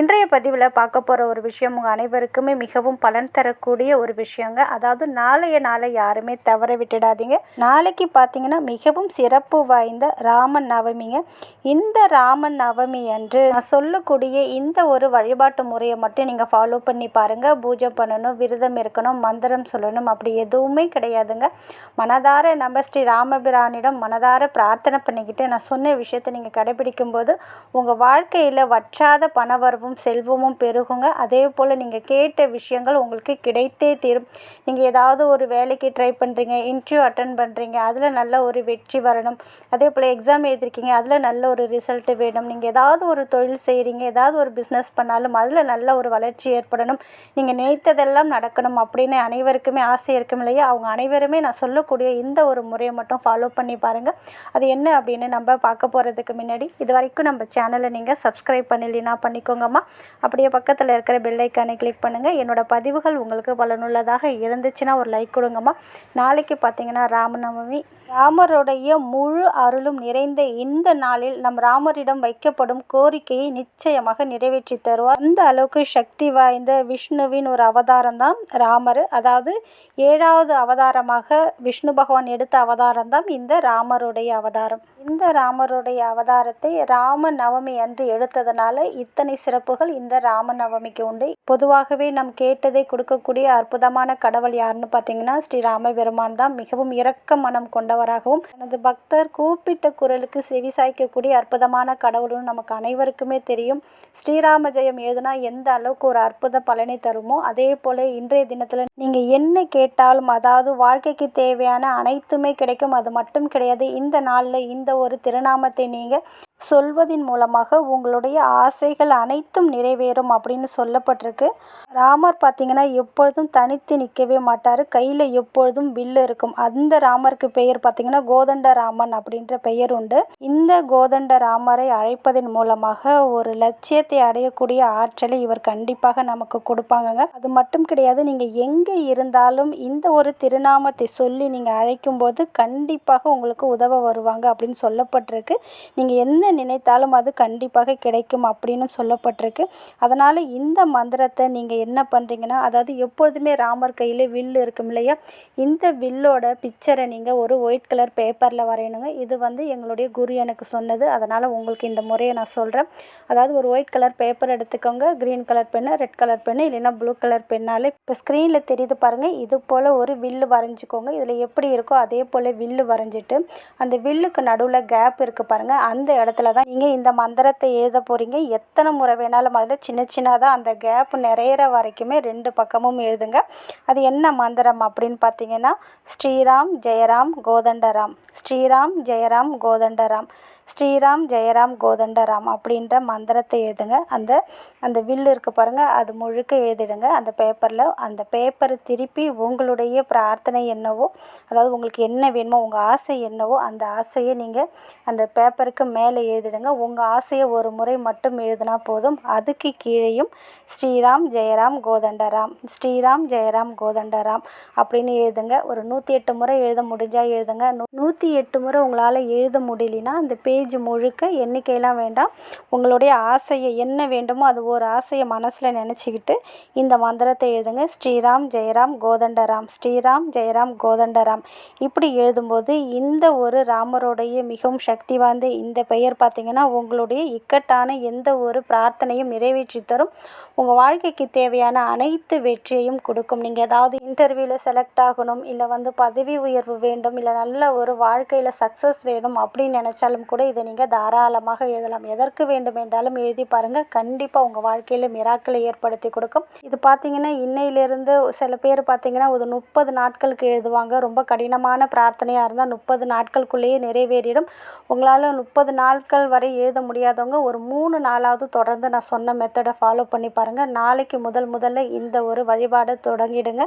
இன்றைய பதிவில் பார்க்க போகிற ஒரு விஷயம் உங்கள் அனைவருக்குமே மிகவும் பலன் தரக்கூடிய ஒரு விஷயங்க. அதாவது நாளைய நாளை யாருமே தவற விட்டுடாதீங்க. நாளைக்கு பார்த்தீங்கன்னா மிகவும் சிறப்பு வாய்ந்த ராமன் நவமிங்க. இந்த ராமன் நவமி அன்று நான் சொல்லக்கூடிய இந்த ஒரு வழிபாட்டு முறையை மட்டும் நீங்கள் ஃபாலோ பண்ணி பாருங்கள் பூஜை பண்ணணும் விரதம் இருக்கணும் மந்திரம் சொல்லணும் அப்படி எதுவுமே கிடையாதுங்க. மனதார நம்ம ஸ்ரீ ராமபிரானிடம் மனதார பிரார்த்தனை பண்ணிக்கிட்டு நான் சொன்ன விஷயத்தை நீங்கள் கடைபிடிக்கும் போது உங்கள் வாழ்க்கையில் வற்றாத பணவரவும் செல்வமும் பெருகுங்க. அதே போல் நீங்கள் கேட்ட விஷயங்கள் உங்களுக்கு கிடைத்தே தீரும். நீங்கள் ஏதாவது ஒரு வேலைக்கு ட்ரை பண்ணுறீங்க இன்டர்வியூ அட்டன் பண்ணுறீங்க அதில் நல்ல ஒரு வெற்றி வரணும். அதே போல் எக்ஸாம் எழுதிருக்கீங்க அதில் நல்ல ஒரு ரிசல்ட்டு வேணும். நீங்கள் ஏதாவது ஒரு தொழில் செய்கிறீங்க ஏதாவது ஒரு பிஸ்னஸ் பண்ணாலும் அதில் நல்ல ஒரு வளர்ச்சி ஏற்படணும். நீங்கள் நினைத்ததெல்லாம் நடக்கணும் அப்படின்னு அனைவருக்குமே ஆசை இருக்கும் இல்லையா? அவங்க அனைவருமே நான் சொல்லக்கூடிய இந்த ஒரு முறையை மட்டும் ஃபாலோ பண்ணி பாருங்கள் அது என்ன அப்படின்னு நம்ம பார்க்க போகிறதுக்கு முன்னாடி இது வரைக்கும் நம்ம சேனலை நீங்கள் சப்ஸ்கிரைப் பண்ணலைன்னா பண்ணிக்கோங்கம்மா அப்படியே பக்கத்தில் இருக்கிற பெல் ஐக்கானை கிளிக் பண்ணுங்கள் என்னோடய பதிவுகள் உங்களுக்கு பலனுள்ளதாக இருந்துச்சுன்னா ஒரு லைக் கொடுங்கம்மா. நாளைக்கு பார்த்தீங்கன்னா ராமநவமி. ராமருடைய முழு அருளும் நிறைந்த இந்த நாளில் நம் ராமரிடம் வைக்கப்படும் கோரிக்கையை நிச்சயமாக நிறைவேற்றி தருவார். அந்த அளவுக்கு சக்தி வாய்ந்த விஷ்ணுவின் ஒரு அவதாரம் தான் ராமர். அதாவது ஏழாவது அவதாரமாக விஷ்ணு பகவான் எடுத்த அவதாரம் தான் இந்த ராமருடைய அவதாரம். இந்த ராமருடைய அவதாரத்தை ராம நவமி அன்று எடுத்ததுனால இத்தனை சிறப்பு சிறப்புகள் இந்த ராமநவமிக்கு உண்டு. பொதுவாகவே நம் கேட்டதை கொடுக்கக்கூடிய அற்புதமான கடவுள் யாருன்னு பார்த்தீங்கன்னா ஸ்ரீ ராமபெருமான் தான். மிகவும் இரக்க மனம் கொண்டவராகவும் எனது பக்தர் கூப்பிட்ட குரலுக்கு செவி சாய்க்கக்கூடிய அற்புதமான கடவுள்னு நமக்கு அனைவருக்குமே தெரியும். ஸ்ரீராம ஜெயம் எழுதுனா எந்த அளவுக்கு ஒரு அற்புத பலனை தருமோ அதே போல இன்றைய தினத்தில் நீங்கள் என்ன கேட்டாலும் அதாவது வாழ்க்கைக்கு தேவையான அனைத்துமே கிடைக்கும். அது மட்டும் கிடையாது. இந்த நாளில் இந்த ஒரு திருநாமத்தை நீங்கள் சொல்வதின் மூலமாக உங்களுடைய ஆசைகள் அனைத்து அனைத்தும் நிறைவேறும் அப்படின்னு சொல்லப்பட்டிருக்கு. ராமர் பார்த்தீங்கன்னா எப்பொழுதும் தனித்து நிற்கவே மாட்டார். கையில் எப்பொழுதும் வில்லு இருக்கும். அந்த ராமருக்கு பெயர் பார்த்தீங்கன்னா கோதண்ட ராமன் அப்படின்ற பெயர் உண்டு. இந்த கோதண்ட ராமரை அழைப்பதன் மூலமாக ஒரு லட்சியத்தை அடையக்கூடிய ஆற்றலை இவர் கண்டிப்பாக நமக்கு கொடுப்பாங்கங்க. அது மட்டும் கிடையாது நீங்கள் எங்கே இருந்தாலும் இந்த ஒரு திருநாமத்தை சொல்லி நீங்கள் அழைக்கும்போது கண்டிப்பாக உங்களுக்கு உதவ வருவாங்க அப்படின்னு சொல்லப்பட்டிருக்கு. நீங்கள் என்ன நினைத்தாலும் அது கண்டிப்பாக கிடைக்கும் அப்படின்னு சொல்லப்பட்டிருக்கு அதனால் இந்த மந்திரத்தை நீங்கள் என்ன பண்ணுறீங்கன்னா அதாவது எப்பொழுதுமே ராமர் கையில் வில்லு இருக்கும் இல்லையா? இந்த வில்லோட பிக்சரை நீங்கள் ஒரு ஒயிட் கலர் பேப்பரில் வரையணுங்க. இது வந்து எங்களுடைய குரு எனக்கு சொன்னது. அதனால் உங்களுக்கு இந்த முறையை நான் சொல்கிறேன் அதாவது ஒரு ஒயிட் கலர் பேப்பர் எடுத்துக்கோங்க. Green colour pen red colour pen இல்லைன்னா ப்ளூ கலர் பெண்ணாலே இப்போ ஸ்க்ரீனில் தெரியுது பாருங்கள் இது போல் ஒரு வில்லு வரைஞ்சிக்கோங்க. இதில் எப்படி இருக்கோ அதே போல் வில்லு வரைஞ்சிட்டு அந்த வில்லுக்கு நடுவில் கேப் இருக்குது பாருங்கள் அந்த இடத்துல தான் நீங்கள் இந்த மந்திரத்தை எழுத போகிறீங்க எத்தனை முறை வேணாலும் அதில் சின்ன சின்னதாக அந்த கேப் நிறையிற வரைக்குமே ரெண்டு பக்கமும் எழுதுங்க. அது என்ன மந்திரம் அப்படின்னு பார்த்தீங்கன்னா ஸ்ரீராம் ஜெயராம் கோதண்டராம். ஸ்ரீராம் ஜெயராம் கோதண்டராம். ஸ்ரீராம் ஜெயராம் கோதண்டராம் அப்படின்ற மந்திரத்தை எழுதுங்க. அந்த அந்த வில்லு இருக்குது பாருங்கள் அது முழுக்க எழுதிடுங்க. அந்த பேப்பரில் அந்த பேப்பரை திருப்பி உங்களுடைய பிரார்த்தனை என்னவோ அதாவது உங்களுக்கு என்ன வேணுமோ உங்கள் ஆசை என்னவோ அந்த ஆசையை நீங்கள் அந்த பேப்பருக்கு மேலே எழுதிடுங்க. உங்கள் ஆசையை ஒரு முறை மட்டும் எழுதினா போதும். அதுக்கு கீழேயும் ஸ்ரீராம் ஜெயராம் கோதண்டராம் ஸ்ரீராம் ஜெயராம் கோதண்டராம் அப்படின்னு எழுதுங்க. ஒரு நூற்றி எட்டு முறை எழுத முடிஞ்சால் எழுதுங்க. நூ நூற்றி எட்டு முறை உங்களால் எழுத முடியலனா அந்த பேஜ் முழுக்க எண்ணிக்கையெல்லாம் வேண்டாம். உங்களுடைய ஆசையை என்ன வேண்டுமோ அது ஒரு ஆசையை மனசில் நினச்சிக்கிட்டு இந்த மந்திரத்தை எழுதுங்க. ஸ்ரீராம் ஜெயராம் கோதண்டராம். ஸ்ரீராம் ஜெயராம் கோதண்டராம். இப்படி எழுதும்போது இந்த ஒரு ராமருடைய மிகவும் சக்தி வாய்ந்த இந்த பெயர் பார்த்திங்கன்னா உங்களுடைய இக்கட்டான எந்த ஒரு பிரார்த்தனையும் நிறைவேற்றி தரும். உங்கள் வாழ்க்கைக்கு தேவையான அனைத்து வெற்றியையும் கொடுக்கும். நீங்கள் ஏதாவது இன்டர்வியூவில் செலக்ட் ஆகணும் இல்லை வந்து பதவி உயர்வு வேண்டும் இல்லை நல்ல ஒரு வாழ்க்கையில் சக்ஸஸ் வேணும் அப்படின்னு நினச்சாலும் கூட இதை நீங்கள் தாராளமாக எழுதலாம். எதற்கு வேண்டும் என்றாலும் எழுதி பாருங்கள் கண்டிப்பாக உங்கள் வாழ்க்கையில் மிராக்களை ஏற்படுத்தி கொடுக்கும். இது பார்த்தீங்கன்னா இன்னையிலிருந்து சில பேர் பார்த்தீங்கன்னா ஒரு முப்பது நாட்களுக்கு எழுதுவாங்க. ரொம்ப கடினமான பிரார்த்தனையாக இருந்தால் முப்பது நாட்களுக்குள்ளேயே நிறைவேறிடும். உங்களால் முப்பது நாட்கள் வரை எழுத முடியாதவங்க ஒரு மூணு நாளாவது தொடர்ந்து நான் சொன்ன மெத்தடை ஃபாலோ பண்ணி பாருங்கள் நாளைக்கு முதல் முதல்ல இந்த ஒரு வழிபாடை தொடங்கிடுங்க.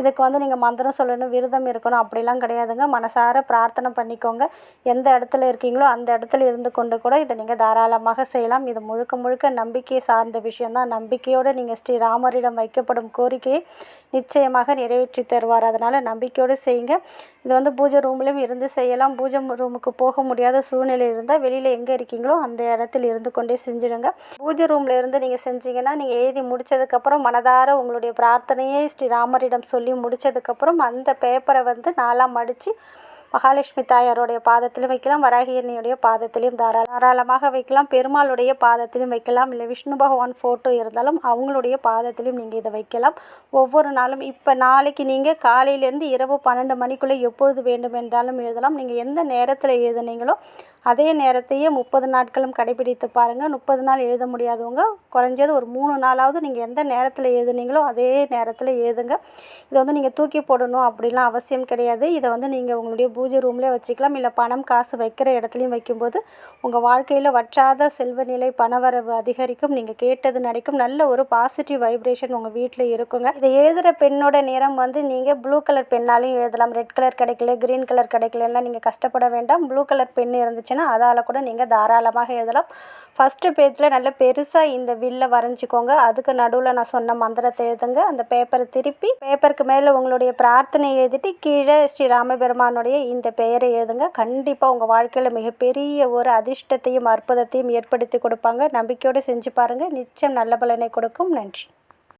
இதுக்கு வந்து நீங்கள் மந்திரம் சொல்லணும் விரதம் இருக்கணும் அப்படிலாம் கிடையாதுங்க. மனசார பிரார்த்தனை பண்ணிக்கோங்க. எந்த இடத்துல இருக்கீங்களோ அந்த இடத்துல இருந்து கொண்டு கூட இதை நீங்கள் தாராளமாக செய்யலாம். இது முழுக்க முழுக்க நம்பிக்கை சார்ந்த விஷயந்தான் நம்பிக்கையோடு நீங்கள் ஸ்ரீராமரிடம் வைக்கப்படும் கோரிக்கையை நிச்சயமாக நிறைவேற்றி தருவார். அதனால் நம்பிக்கையோடு செய்யுங்க. இது வந்து பூஜை ரூம்லேயும் இருந்து செய்யலாம். பூஜை ரூமுக்கு போக முடியாத சூழ்நிலை இருந்தால் வெளியில் எங்கே இருக்கீங்களோ அந்த இடத்துல இருந்து கொண்டே செஞ்சுடுங்க. பூஜை ரூமில் இருந்து நீங்கள் செஞ்சீங்கன்னா நீங்கள் எழுதி முடித்ததுக்கப்புறம் மனதார உங்களுடைய பிரார்த்தனையை ஸ்ரீராமரிடம் சொல்லி முடித்ததுக்கப்புறம் அந்த பேப்பரை வந்து நாலாம் மடித்து மகாலட்சுமி தாயாருடைய பாதத்திலும் வைக்கலாம் வராகி அன்னையுடைய பாதத்திலையும் தாராள தாராளமாக வைக்கலாம் பெருமாளுடைய பாதத்திலும் வைக்கலாம் இல்லை விஷ்ணு பகவான் ஃபோட்டோ இருந்தாலும் அவங்களுடைய பாதத்திலும் நீங்கள் இதை வைக்கலாம். ஒவ்வொரு நாளும் இப்போ நாளைக்கு நீங்கள் காலையிலேருந்து இரவு பன்னெண்டு மணிக்குள்ளே எப்பொழுது வேண்டும் என்றாலும் எழுதலாம். நீங்கள் எந்த நேரத்தில் எழுதுனீங்களோ அதே நேரத்தையே முப்பது நாட்களும் கடைபிடித்து பாருங்கள் முப்பது நாள் எழுத முடியாதவங்க குறைஞ்சது ஒரு மூணு நாளாவது நீங்கள் எந்த நேரத்தில் எழுதுனீங்களோ அதே நேரத்தில் எழுதுங்க. இதை வந்து நீங்கள் தூக்கி போடணும் அப்படிலாம் அவசியம் கிடையாது. இதை வந்து நீங்கள் உங்களுடைய பூஜை ரூம்லேயே வச்சுக்கலாம். இல்லை பணம் காசு வைக்கிற இடத்துலையும் வைக்கும்போது உங்கள் வாழ்க்கையில் வற்றாத செல்வ நிலை பணவரவு அதிகரிக்கும். நீங்கள் கேட்டது நடக்கும். நல்ல ஒரு பாசிட்டிவ் வைப்ரேஷன் உங்கள் வீட்டில் இருக்குங்க. இதை எழுதுகிற பெண்ணோட நிறம் வந்து நீங்கள் ப்ளூ கலர் பெண்ணாலையும் எழுதலாம். ரெட் கலர் கிடைக்கல க்ரீன் கலர் கிடைக்கலன்னா நீங்கள் கஷ்டப்பட வேண்டாம். ப்ளூ கலர் பென் இருந்துச்சுன்னா அதால் கூட நீங்கள் தாராளமாக எழுதலாம். ஃபஸ்ட்டு பேஜில் நல்ல பெருசாக இந்த வில்லை வரைஞ்சிக்கோங்க. அதுக்கு நடுவில் நான் சொன்ன மந்திரத்தை எழுதுங்க. அந்த பேப்பரை திருப்பி பேப்பருக்கு மேலே உங்களுடைய பிரார்த்தனை எழுதிட்டு கீழே ஸ்ரீ ராமபெருமானுடைய இந்த பெயரை எழுதுங்க. கண்டிப்பாக உங்கள் வாழ்க்கையில் மிகப்பெரிய ஒரு அதிர்ஷ்டத்தையும் அற்புதத்தையும் ஏற்படுத்தி கொடுப்பாங்க. நம்பிக்கையோடு செஞ்சு பாருங்கள் நிச்சயம் நல்ல பலனை கொடுக்கும். நன்றி.